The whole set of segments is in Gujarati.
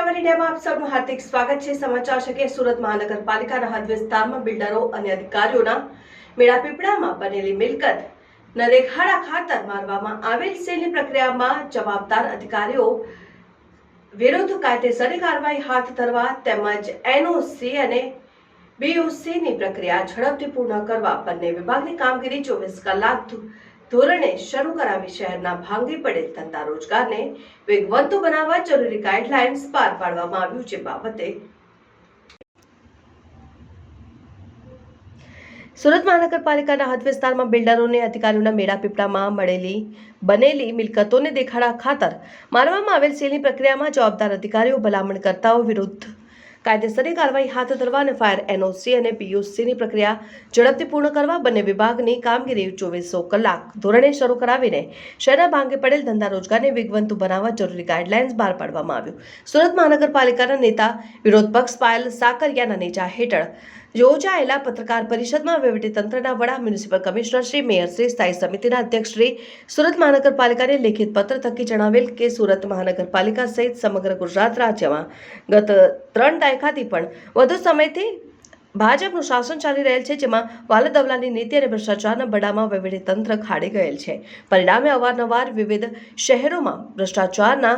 ઇન્ડિયામાં આપ સૌનું જવાબદાર અધિકારીઓ વિરુદ્ધ કાયદેસરની કાર્યવાહી હાથ ધરવા તેમજ એનઓસી અને બીઓસીની પ્રક્રિયા ઝડપથી પૂર્ણ કરવા બંને વિભાગની કામગીરી ચોવીસ કલાક ધોરણે શરૂ કરાવી શહેરના ભાંગી પડેલ ધંધા રોજગારને વેગવંતો બનાવવા જરૂરી ગાઈડલાઇન્સ પાર પાડવામાં આવ્યું છે બાબતે. સુરત મહાનગરપાલિકાના હદ વિસ્તારમાં બિલ્ડરોને અધિકારીઓના મેળાપીપળામાં મળેલી બનેલી મિલકતોને દેખાડા ખાતર મારવામાં આવેલ સીલની પ્રક્રિયામાં જવાબદાર અધિકારીઓ ભલામણકર્તાઓ વિરુદ્ધ કાયદેસરની કાર્યવાહી હાથ ધરવા અને ફાયર એનઓસી અને પીયુસીની પ્રક્રિયા ઝડપથી પૂર્ણ કરવા બંને વિભાગની કામગીરી ચોવીસો કલાક ધોરણે શરૂ કરાવીને શહેરના ભાંગે પડેલ ધંધા રોજગારને વેગવંતુ બનાવવા જરૂરી ગાઈડલાઇન્સ બહાર પાડવામાં આવ્યું. સુરત મહાનગરપાલિકાના નેતા વિરોધ પક્ષ પાયલ સાકરિયાના નેજા હેઠળ યોજાયેલા પત્રકાર પરિષદમાં વહીવટીતંત્રના વડા, municipal commissioner Shri, mayor Shri, સ્થાયી સમિતિના અધ્યક્ષ શ્રી, સુરત મહાનગરપાલિકાને લેખિત પત્ર થકી જણાવેલ કે સુરત મહાનગરપાલિકા સહિત સમગ્ર ગુજરાત રાજ્યમાં ગત ત્રણ દાયકાથી પણ વધુ સમયથી ભાજપનું શાસન ચાલી રહેલ છે, જેમાં વાલદવલાની નીતિ અને ભ્રષ્ટાચારના બડામાં તંત્ર ખાડી ગયેલ છે. પરિણામે અવારનવાર વિવિધ શહેરોમાં ભ્રષ્ટાચારના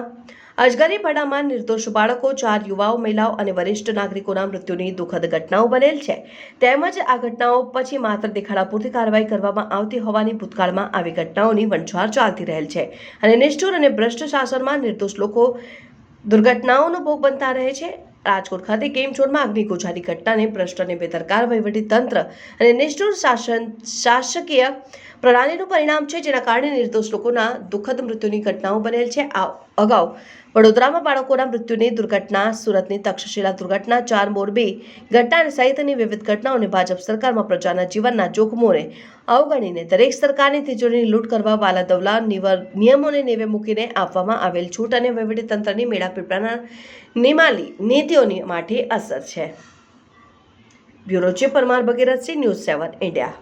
અજગરી બડામાં નિર્દોષ બાળકો, ચાર યુવાઓ, મહિલાઓ અને વરિષ્ઠ નાગરિકોના મૃત્યુની દુઃખદ ઘટનાઓ બનેલ છે. તેમજ આ ઘટનાઓ પછી માત્ર દેખાડા પૂરતી કાર્યવાહી કરવામાં આવતી હોવાની ભૂતકાળમાં આવી ઘટનાઓની વંચાર ચાલતી રહેલ છે અને નિષ્ઠુર અને ભ્રષ્ટ શાસનમાં નિર્દોષ લોકો દુર્ઘટનાઓનો ભોગ બનતા રહે છે. રાજકોટ ખાતે ગેમ ઝોનમાં અગ્નિગોજાની ઘટનાને ભ્રષ્ટ અને બેદરકાર વહીવટી તંત્ર અને નિષ્ઠુર શાસન શાસકીય પ્રણાલીનું પરિણામ છે, જેના કારણે નિર્દોષ લોકોના દુઃખદ મૃત્યુની ઘટનાઓ બનેલ છે. આ અગાઉ વડોદરામાં બાળકોના મૃત્યુની દુર્ઘટના, સુરતની તક્ષશિલા દુર્ઘટના, ચાર મોરબી ઘટના સહિતની વિવિધ ઘટનાઓને ભાજપ સરકારમાં પ્રજાના જીવનના જોખમોને અવગણીને દરેક સરકારની તિજોરીની લૂંટ કરવા વાલા નિવર નિયમોને નેવે મૂકીને આપવામાં આવેલ છૂટ અને વહીવટીતંત્રની મેળાપીપળાના નિમાલી નીતિઓની માટે અસર છે. Bureau chief Parmar Bhagirathsinh news seven India.